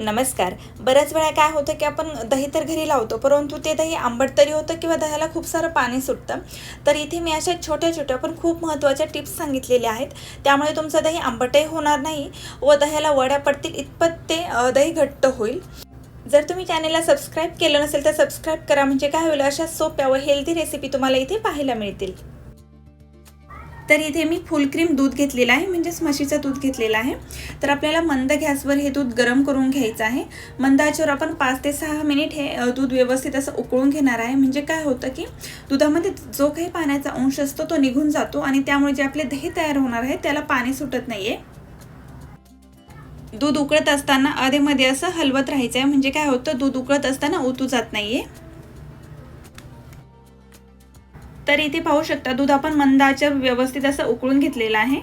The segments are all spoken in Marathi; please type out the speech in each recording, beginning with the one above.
नमस्कार. बऱ्याच वेळा काय होतं की आपण दही तर घरी लावतो परंतु ते दही आंबट तरी होतं किंवा दह्याला खूप सारं पाणी सुटतं. तर इथे मी अशा छोट्या छोट्या पण खूप महत्त्वाच्या टिप्स सांगितलेल्या आहेत. त्यामुळे तुमचं दही आंबटही होणार नाही व दह्याला वड्या पडतील इतपत ते दही घट्ट होईल. जर तुम्ही चॅनेलला सबस्क्राईब केलं नसेल तर सबस्क्राईब करा म्हणजे काय होईल? अशा सोप्या व हेल्दी रेसिपी तुम्हाला इथे पाहायला मिळतील. तर इथे मी फुल क्रीम दूध घेतलेलं आहे म्हणजेच म्हशीचं दूध घेतलेलं आहे. तर आपल्याला मंद गॅसवर हे दूध गरम करून घ्यायचं आहे. मंद आचेवर आपण पाच ते सहा मिनिट हे दूध व्यवस्थित असं उकळून घेणार आहे. म्हणजे काय होतं की दुधामध्ये जो काही पाण्याचा अंश असतो तो निघून जातो आणि त्यामुळे जे आपले दही तयार होणार आहे त्याला पाणी सुटत नाहीये. दूध उकळत असताना अधेमध्ये असं हलवत राहायचं आहे म्हणजे काय होतं दूध उकळत असताना ओतू जात नाही आहे तर इथे पाहू शकता दूध आपण मंदाच्या व्यवस्थित असं उकळून घेतलेलं आहे.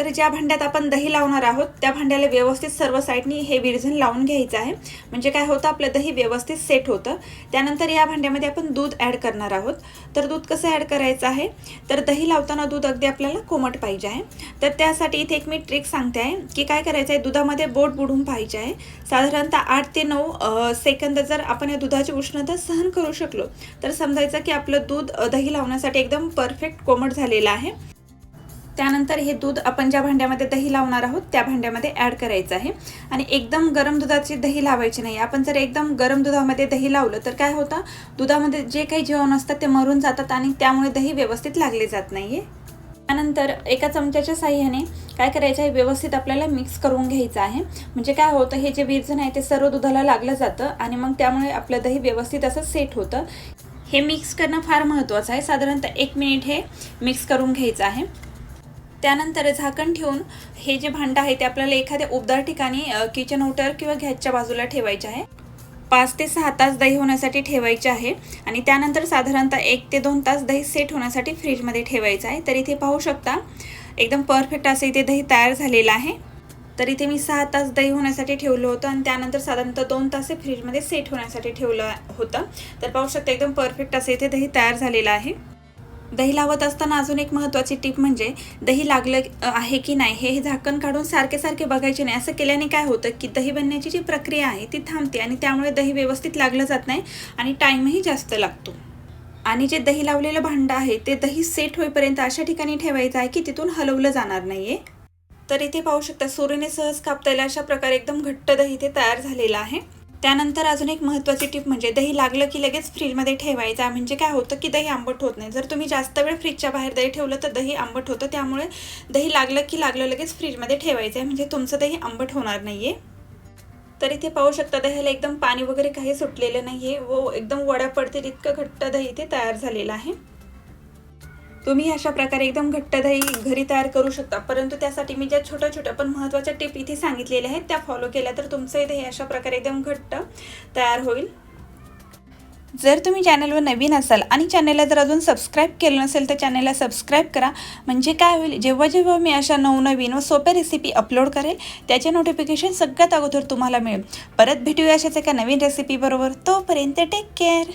तर ज्या भांड्यात आपण दही लावणार आहोत त्या भांड्याला व्यवस्थित सर्व साईडनी हे विरझन लावून घ्यायचं आहे. म्हणजे काय होतं आपलं दही व्यवस्थित सेट होतं. त्यानंतर या भांड्यामध्ये आपण दूध ॲड करणार आहोत. तर दूध कसं ॲड करायचं आहे? तर दही लावताना दूध अगदी आपल्याला कोमट पाहिजे आहे. तर त्यासाठी इथे एक मी ट्रिक सांगते आहे की काय करायचं आहे दुधामध्ये बोट बुडून पाहिजे आहे. साधारणतः आठ ते नऊ सेकंद जर आपण या दुधाची उष्णता सहन करू शकलो तर समजायचं की आपलं दूध दही लावण्यासाठी एकदम परफेक्ट कोमट झालेलं आहे. त्यानंतर हे दूध आपण ज्या भांड्यामध्ये दही लावणार आहोत त्या भांड्यामध्ये ॲड करायचं आहे. आणि एकदम गरम दुधाची दही लावायची नाही. आपण जर एकदम गरम दुधामध्ये दही लावलं तर काय होतं? दुधामध्ये जे काही जेवण असतात ते मरून जातात आणि त्यामुळे दही व्यवस्थित लागले जात नाहीये. त्यानंतर एका चमच्याच्या साह्याने काय करायचं आहे? व्यवस्थित आपल्याला मिक्स करून घ्यायचं आहे. म्हणजे काय होतं? हे जे विरजन आहे ते सर्व दुधाला लागलं जातं आणि मग त्यामुळे आपलं दही व्यवस्थित असं सेट होतं. हे मिक्स करणं फार महत्त्वाचं आहे. साधारणतः एक मिनिट हे मिक्स करून घ्यायचं आहे. त्यानंतर झाकण ठेवून हे जे भांडं आहे ते आपल्याला एखाद्या उबदार ठिकाणी किचन ओटर किंवा गॅसच्या बाजूला ठेवायचे आहे. पाच ते सहा तास दही होण्यासाठी ठेवायचे आहे आणि त्यानंतर साधारणतः एक ते दोन तास दही सेट होण्यासाठी फ्रीजमध्ये ठेवायचं आहे. तर इथे पाहू शकता एकदम परफेक्ट असं इथे दही तयार झालेलं आहे. तर इथे मी सहा तास दही होण्यासाठी ठेवलं होतं आणि त्यानंतर साधारणतः दोन तास फ्रीजमध्ये सेट होण्यासाठी ठेवलं होतं. तर पाहू शकता एकदम परफेक्ट असं इथे दही तयार झालेलं आहे. दही लावत असताना अजून एक महत्त्वाची टीप म्हणजे दही लागलं आहे की नाही हे हे झाकण काढून सारखे सारखे बघायचे नाही. असं केल्याने काय होतं की दही बनण्याची जी प्रक्रिया आहे ती थांबते आणि त्यामुळे दही व्यवस्थित लागलं जात नाही आणि टाईमही जास्त लागतो. आणि जे दही लावलेलं भांडं आहे ते दही सेट होईपर्यंत अशा ठिकाणी ठेवायचं आहे की तिथून हलवलं जाणार नाहीये. तर इथे पाहू शकता सूर्यने सहज कापता येईल अशा प्रकारे एकदम घट्ट दही इथे तयार झालेलं आहे. त्यानंतर अजून एक महत्त्वाची टिप म्हणजे दही लागलं की लगेच फ्रीजमध्ये ठेवायचं. आहे म्हणजे काय होतं की दही आंबट होत नाही. जर तुम्ही जास्त वेळ फ्रीजच्या बाहेर दही ठेवलं तर दही आंबट होतं. त्यामुळे दही लागलं की लागलं लगेच फ्रीजमध्ये ठेवायचं आहे. म्हणजे तुमचं दही आंबट होणार नाहीये. तर इथे पाहू शकता दह्याला एकदम पाणी वगैरे काही सुटलेलं नाहीये. व एकदम वड्या पडतील इतकं घट्ट दही इथे तयार झालेलं आहे. तुम्ही अशा प्रकारे एकदम घट्ट दही घरी तयार करू शकता. परंतु त्यासाठी मी ज्या छोट्या छोट्या पण महत्त्वाच्या टिप इथे सांगितलेल्या आहेत त्या फॉलो केल्या तर तुमचं दही अशा प्रकारे एकदम घट्ट तयार होईल. जर तुम्ही चॅनलवर नवीन असाल आणि चॅनलला जर अजून सबस्क्राईब केलं नसेल तर चॅनलला सबस्क्राईब करा. म्हणजे काय होईल जेव्हा जेव्हा मी अशा नवनवीन व सोप्या रेसिपी अपलोड करेल त्याचे नोटिफिकेशन सगळ्यात अगोदर तुम्हाला मिळेल. परत भेटूया अशाच एका नवीन रेसिपीबरोबर तोपर्यंत टेक केअर